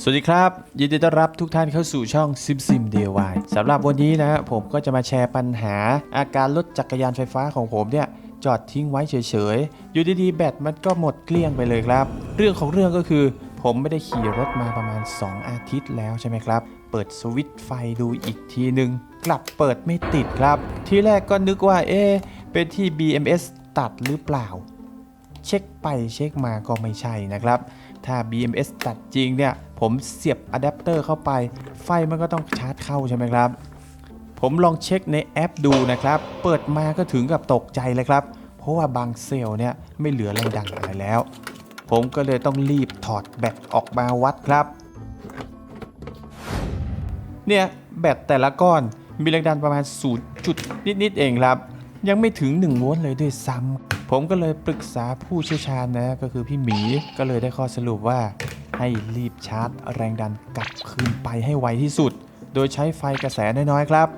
สวัสดีครับ ยินดีต้อนรับทุกท่านเข้าสู่ช่องซิมซิม DIY สำหรับวันนี้นะผมก็จะมาแชร์ปัญหา อาการรถจักรยานไฟฟ้าของผมเนี่ยจอดทิ้งไว้เฉยๆ อยู่ดีๆ แบตมันก็หมดเกลี้ยงไปเลยครับ เรื่องของเรื่องก็คือ ผมไม่ได้ขี่รถมาประมาณ 2 อาทิตย์แล้วใช่ไหมครับ เปิดสวิตช์ไฟดูอีกทีหนึ่งกลับเปิดไม่ติดครับ ทีแรกก็นึกว่าเอ๊เป็นที่ BMS ตัดหรือเปล่า เช็คไปเช็คมาก็ไม่ใช่นะครับ ถ้า BMS ตัดจริงเนี่ย ผมเสียบอะแดปเตอร์เข้าไป ไฟมันก็ต้องชาร์จเข้าใช่ไหมครับ ผมลองเช็คในแอปดูนะครับ เปิดมาก็ถึงกับตกใจเลยครับ เพราะว่าบางเซลล์เนี่ยไม่เหลือแรงดันอะไรแล้ว ผมก็เลยต้องรีบถอดแบตออกมาวัดครับ เนี่ยแบตแต่ละก้อนมีแรงดันประมาณ0จุดนิดๆเองครับ ยังไม่ถึง1โวลต์เลยด้วยซ้ำ ผมก็เลยปรึกษาผู้เชี่ยวชาญนะก็คือพี่หมีก็เลยได้ข้อสรุปว่า ให้รีบชาร์จแรงดันกลับคืนไปให้ไวที่สุด โดยใช้ไฟกระแสน้อยๆครับ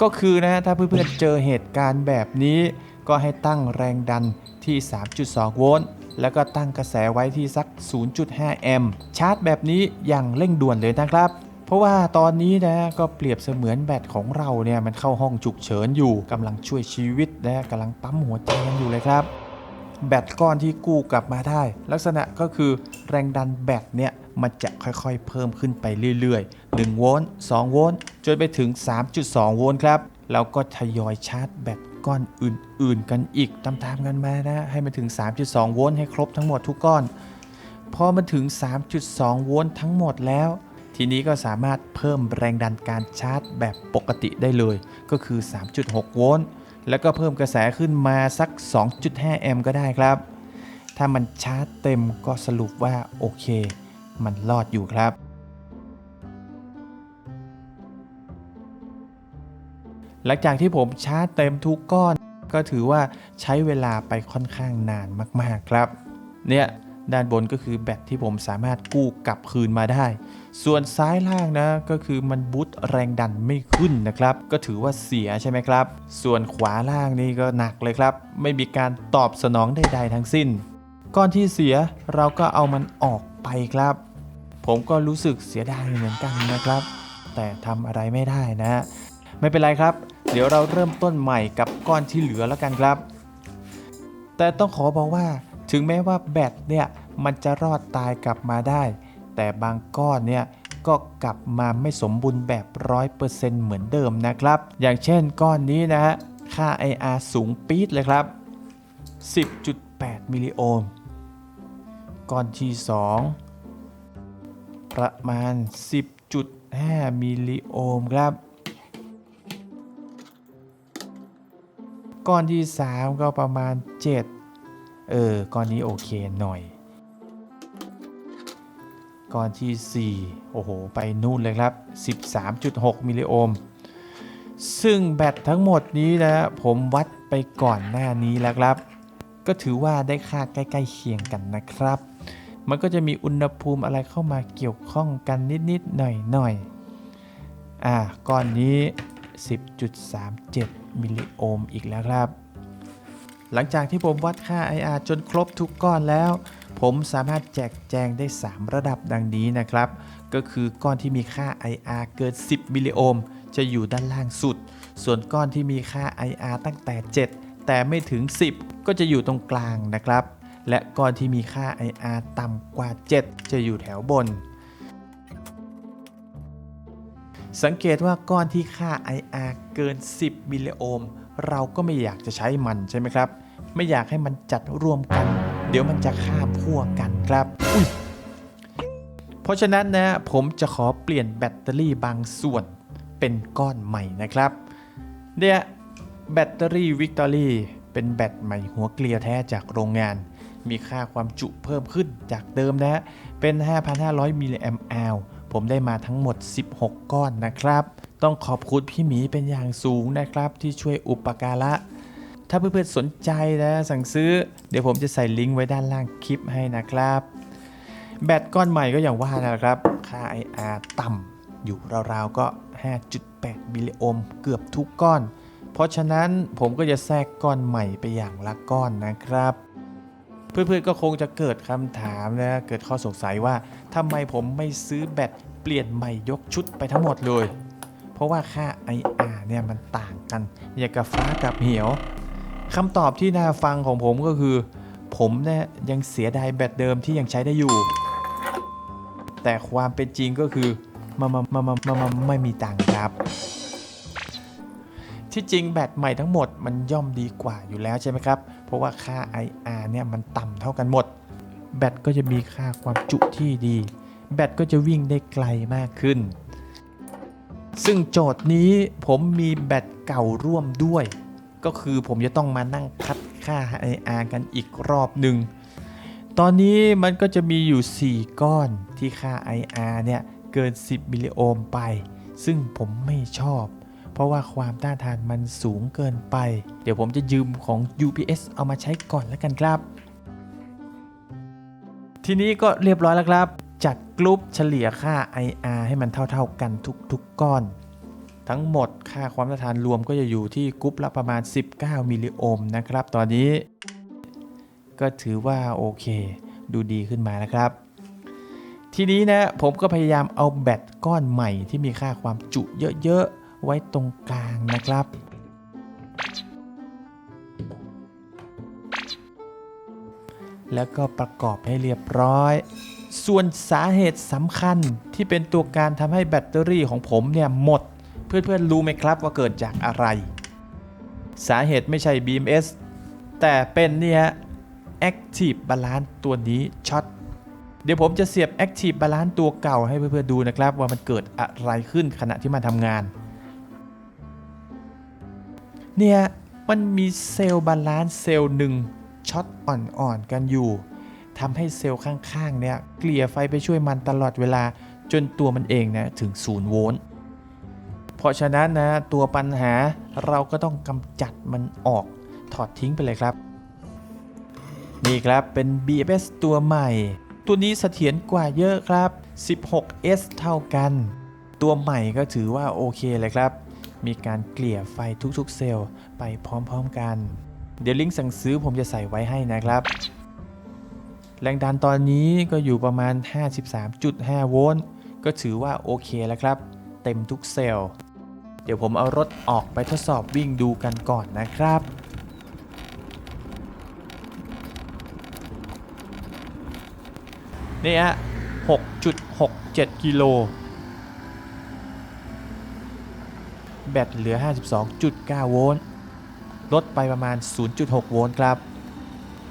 ก็คือนะถ้าเพื่อนๆเจอเหตุการณ์แบบนี้ ก็ให้ตั้งแรงดันที่ 3.2 โวลต์แล้วก็ตั้งกระแสไว้ที่สัก 0.5 แอมป์ชาร์จแบบนี้อย่างเร่งด่วนเลยนะครับ ราะว่าตอนนี้นะก็เปรียบเสมือนแบตของเราเนี่ยมันเข้าห้องฉุกเฉินอยู่กำลังช่วยชีวิตนะกำลังปั๊มหัวใจกันอยู่เลยครับแบตก้อนที่กู้กลับมาได้ ลักษณะก็คือแรงดันแบตเนี่ยมันจะค่อยๆ เพิ่มขึ้นไปเรื่อยๆ 1 โวลต์ 2 โวลต์ จนไปถึง 3.2 โวลต์ครับ แล้วก็ทยอยชาร์จแบตก้อนอื่นๆ กันอีกตามๆกันมานะ ให้มันถึง 3.2 โวลต์ให้ครบทั้งหมดทุกก้อน พอมันถึง 3.2 โวลต์ทั้งหมดแล้ว ทีนี้ก็สามารถเพิ่มแรงดันการชาร์จแบบปกติได้เลย ก็คือ 3.6 โวลต์ แล้วก็เพิ่มกระแสขึ้นมาสัก 2.5 แอมป์ก็ได้ครับ ถ้ามันชาร์จเต็มก็สรุปว่าโอเค มันรอดอยู่ครับ หลังจากที่ผมชาร์จเต็มทุกก้อน ก็ถือว่าใช้เวลาไปค่อนข้างนานมากๆครับ เนี่ย ด้านบนก็คือแบตที่ผมสามารถกู้กลับคืนมาได้ ส่วนซ้ายล่างนะก็คือมันบูตแรงดันไม่ขึ้นนะครับ ก็ถือว่าเสียใช่ไหมครับ ส่วนขวาล่างนี่ก็หนักเลยครับ ไม่มีการตอบสนองใดๆทั้งสิ้น ก้อนที่เสียเราก็เอามันออกไปครับ ผมก็รู้สึกเสียดายเหมือนกันนะครับ แต่ทำอะไรไม่ได้นะ ไม่เป็นไรครับ เดี๋ยวเราเริ่มต้นใหม่กับก้อนที่เหลือแล้วกันครับ แต่ต้องขอบอกว่า ถึงแม้ว่าแบตเนี่ยมันจะรอดตายกลับมาได้ แต่บางก้อนเนี่ยก็กลับมาไม่สมบูรณ์แบบ 100%เหมือนเดิมนะครับ อย่างเช่นก้อนนี้นะฮะค่า IR สูงปี๊ดเลยครับ 10.8 มิลลิโอห์ม ก้อนที่ 2 ประมาณ 10.5 มิลลิโอห์มครับ ก้อนที่ 3 ก็ประมาณ 7 เออก้อนนี้โอเคหน่อย ก้อนที่ 4 โอ้โห ไปนู่นเลยครับ 13.6 มิลลิโอห์ม ซึ่งแบตทั้งหมดนี้นะผมวัดไปก่อนหน้านี้แล้วครับ ก็ถือว่าได้ค่าใกล้ๆเคียงกันนะครับ มันก็จะมีอุณหภูมิอะไรเข้ามาเกี่ยวข้องกันนิดๆหน่อยๆ อ่า ก้อนนี้ 10.37 มิลลิโอห์มอีกแล้วครับ หลังจากที่ผมวัดค่า IR จนครบทุกก้อนแล้ว ผมสามารถแจกแจงได้ 3 ระดับดังนี้นะครับ ก็คือก้อนที่มีค่า IR เกิน 10 มิลลิโอห์มจะอยู่ด้านล่างสุด ส่วนก้อนที่มีค่า IR ตั้งแต่ 7 แต่ไม่ถึง 10 ก็จะอยู่ตรงกลางนะครับ และก้อนที่มีค่า IR ต่ำกว่า 7 จะอยู่แถวบน สังเกตว่าก้อนที่ค่า IR เกิน 10 มิลลิโอห์มเราก็ไม่อยากจะใช้มันใช่ไหมครับ ไม่อยากให้มันจัดรวมกัน เดี๋ยวมันจะฆ่าพวกกันครับอุ๊ยเพราะฉะนั้นนะผมจะขอเปลี่ยนแบตเตอรี่บางส่วนเป็นก้อนใหม่นะครับเนี่ยแบตเตอรี่วิกตอรี่เป็นแบตใหม่หัวเกลียวแท้จากโรงงาน มีค่าความจุเพิ่มขึ้นจากเดิมนะเป็น 5,500 มิลลิแอมป์อวผมได้มาทั้งหมด 16 ก้อนนะครับ ต้องขอบคุณพี่หมีเป็นอย่างสูงนะครับ ที่ช่วยอุปการะ ถ้าเพื่อนๆสนใจนะสั่งซื้อ เดี๋ยวผมจะใส่ลิงก์ไว้ด้านล่างคลิปให้นะครับ แบตก้อนใหม่ก็อย่างว่านะครับ ค่า IR ต่ำอยู่ราวๆก็ 5.8 มิลลิโอห์มเกือบทุกก้อน เพราะฉะนั้นผมก็จะแทรกก้อนใหม่ไปอย่างละก้อนนะครับ เพื่อนๆก็คงจะเกิดคำถามนะ เกิดข้อสงสัยว่าทำไมผมไม่ซื้อแบตเปลี่ยนใหม่ยกชุดไปทั้งหมดเลย เพราะว่าค่า IR เนี่ยมันต่างกัน อย่างกับฟ้ากับเหว คำตอบที่น่าฟังของผมก็คือ ผมเนี่ยยังเสียดายแบตเดิมที่ยังใช้ได้อยู่ แต่ความเป็นจริงก็คือมามามามามามาไม่มีตังค์ครับ ที่จริงแบตใหม่ทั้งหมดมันย่อมดีกว่าอยู่แล้วใช่ไหมครับ เพราะว่าค่า IR เนี่ยมันต่ำเท่ากันหมด แบตก็จะมีค่าความจุที่ดี แบตก็จะวิ่งได้ไกลมากขึ้น ซึ่งโจทย์นี้ผมมีแบตเก่าร่วมด้วย ก็คือผมจะต้องมานั่งคัดค่า IR กันอีกรอบหนึ่ง ตอนนี้มันก็จะมีอยู่ 4 ก้อนที่ค่า IR เนี่ยเกิน 10 มิลลิโอห์มไป ซึ่งผมไม่ชอบ เพราะว่าความต้านทานมันสูงเกินไป เดี๋ยวผมจะยืมของ UPS เอามาใช้ก่อนแล้วกันครับ ทีนี้ก็เรียบร้อยแล้วครับ จัดกรุ๊ปเฉลี่ยค่า IR ให้มันเท่าๆกันทุกๆก้อน ทั้งหมดค่าความต้านทานรวมก็จะอยู่ที่กรุ๊ปละประมาณ 19 มิลลิโอห์มนะครับ ตอนนี้ ก็ถือว่าโอเค ดูดีขึ้นมานะครับ ทีนี้นะผมก็พยายามเอาแบตก้อนใหม่ที่มีค่าความจุเยอะๆ ไว้ตรงกลางนะครับแล้วก็ประกอบให้เรียบร้อย ส่วนสาเหตุสำคัญที่เป็นตัวการทำให้แบตเตอรี่ของผมเนี่ยหมด เพื่อนๆรู้ไหมครับว่าเกิดจากอะไร สาเหตุไม่ใช่ BMS แต่เป็นเนี่ย Active Balance ตัวนี้ช็อตเดี๋ยวผมจะเสียบ Active Balance ตัวเก่าให้เพื่อนๆดูนะครับ ว่ามันเกิดอะไรขึ้นขณะที่มันทำงาน เนี่ย มันมีเซลล์บาลานซ์เซลล์หนึ่งช็อตอ่อนๆกันอยู่ทำให้เซลล์ข้างๆเนี่ยเกลี่ยไฟไปช่วยมันตลอดเวลาจนตัวมันเองนะถึง 0 โวลต์ เพราะฉะนั้นนะตัวปัญหาเราก็ต้องกำจัดมันออกถอดทิ้งไปเลยครับ นี่ครับเป็น BFS ตัวใหม่ ตัวนี้เสถียรกว่าเยอะครับ 16S เท่ากัน ตัวใหม่ก็ถือว่าโอเคเลยครับ มีการเกลี่ยไฟทุกๆเซลล์ไปพร้อมๆกัน เดี๋ยวลิงก์สั่งซื้อผมจะใส่ไว้ให้นะครับ แรงดันตอนนี้ก็อยู่ประมาณ 53.5 โวลต์ ก็ถือว่าโอเคแล้วครับ เต็มทุกเซลล์ เดี๋ยวผมเอารถออกไปทดสอบวิ่งดูกันก่อนนะครับนี่ฮะ6.67 กิโล แบตเหลือ 52.9 โวลต์ ลดไปประมาณ 0.6 โวลต์ครับ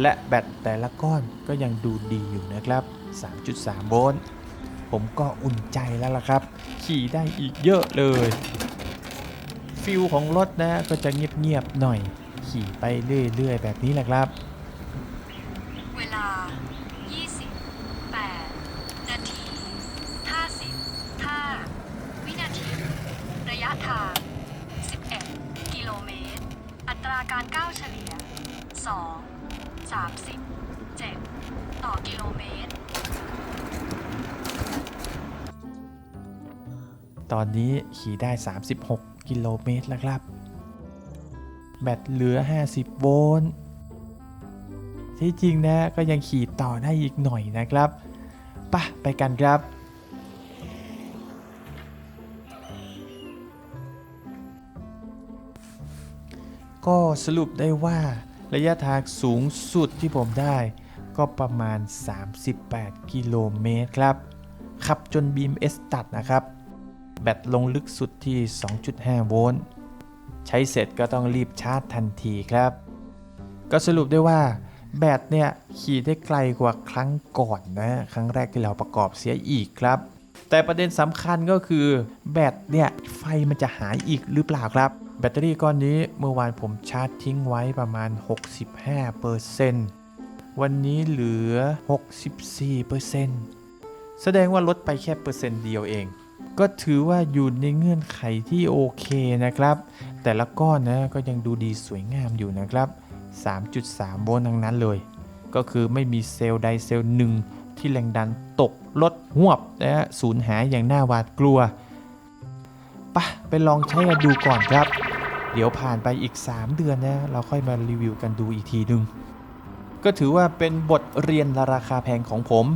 และแบตแต่ละก้อนก็ยังดูดีอยู่นะครับ 3.3 โวลต์ ผมก็อุ่นใจแล้วล่ะครับ ขี่ได้อีกเยอะเลย ฟิลของรถนะก็จะเงียบๆหน่อย ขี่ไปเรื่อยๆ แบบนี้แหละครับ เวลา 28 นาที 55 วินาที ระยะทาง 11 กิโลเมตร อัตราการก้าวเฉลี่ย 2 30 7ต่อกิโลเมตร ตอนนี้ขี่ได้ 36 กิโลเมตรแล้วครับ แบตเหลือ 50 โวลต์ที่จริงนะก็ยังขี่ต่อได้อีกหน่อยนะครับปะไปกันครับ ก็สรุปได้ว่าระยะทางสูงสุดที่ผมได้ ก็ประมาณ 38 กิโลเมตรครับ ขับจน BMS ตัดนะครับ แบตลงลึกสุดที่ 2.5 โวลต์ ใช้เสร็จก็ต้องรีบชาร์จทันทีครับ ก็สรุปได้ว่าแบตเนี่ยขี่ได้ไกลกว่าครั้งก่อนนะ ครั้งแรกที่เราประกอบเสียอีกครับ แต่ประเด็นสำคัญก็คือแบตเนี่ยไฟมันจะหายอีกหรือเปล่าครับ แบตเตอรี่ก้อนนี้เมื่อวานผมชาร์จทิ้งไว้ประมาณ 65%วันนี้เหลือ 64%แสดงว่าลดไปแค่เปอร์เซ็นต์เดียวเอง ก็ถือว่าอยู่ในเงื่อนไขที่โอเคนะครับ แต่ละก้อนนะก็ยังดูดีสวยงามอยู่นะครับ 3.3 โวลต์ทั้งนั้นเลย ก็คือไม่มีเซลล์ใดเซลล์หนึ่งที่แรงดันตกลดหวบนะฮะสูญหายอย่างน่าหวาดกลัวปะไปลองใช้กันดูก่อนครับ เดี๋ยวผ่านไปอีก 3 เดือนนะ เราค่อยมารีวิวกันดูอีกทีหนึง ก็ถือว่าเป็นบทเรียนราคาแพงของผม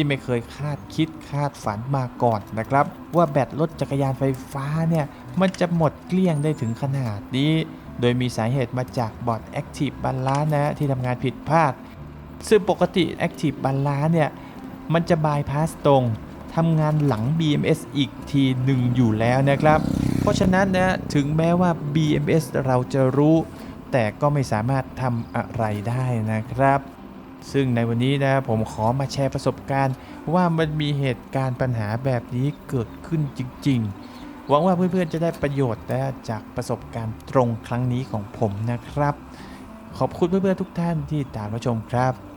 ที่ไม่เคยคาดคิดคาดฝันมาก่อนนะครับ ว่าแบตรถจักรยานไฟฟ้าเนี่ยมันจะหมดเกลี้ยงได้ถึงขนาดนี้ โดยมีสาเหตุมาจากบอร์ด Active Balance นะที่ทำงานผิดพลาด ซึ่งปกติ Active Balance เนี่ยมันจะบายพาสตรงทำงานหลัง BMS อีกทีหนึ่งอยู่แล้วนะครับ เพราะฉะนั้นนะถึงแม้ว่า BMS เราจะรู้ แต่ก็ไม่สามารถทำอะไรได้นะครับ ซึ่งในวันนี้นะผมขอมาแชร์ประสบการณ์ ว่ามันมีเหตุการณ์ปัญหาแบบนี้เกิดขึ้นจริง ๆ หวังว่าเพื่อนๆจะได้ประโยชน์นะจากประสบการณ์ตรงครั้งนี้ของผมนะครับ ขอบคุณเพื่อนๆทุกท่านที่ตามรับชมครับ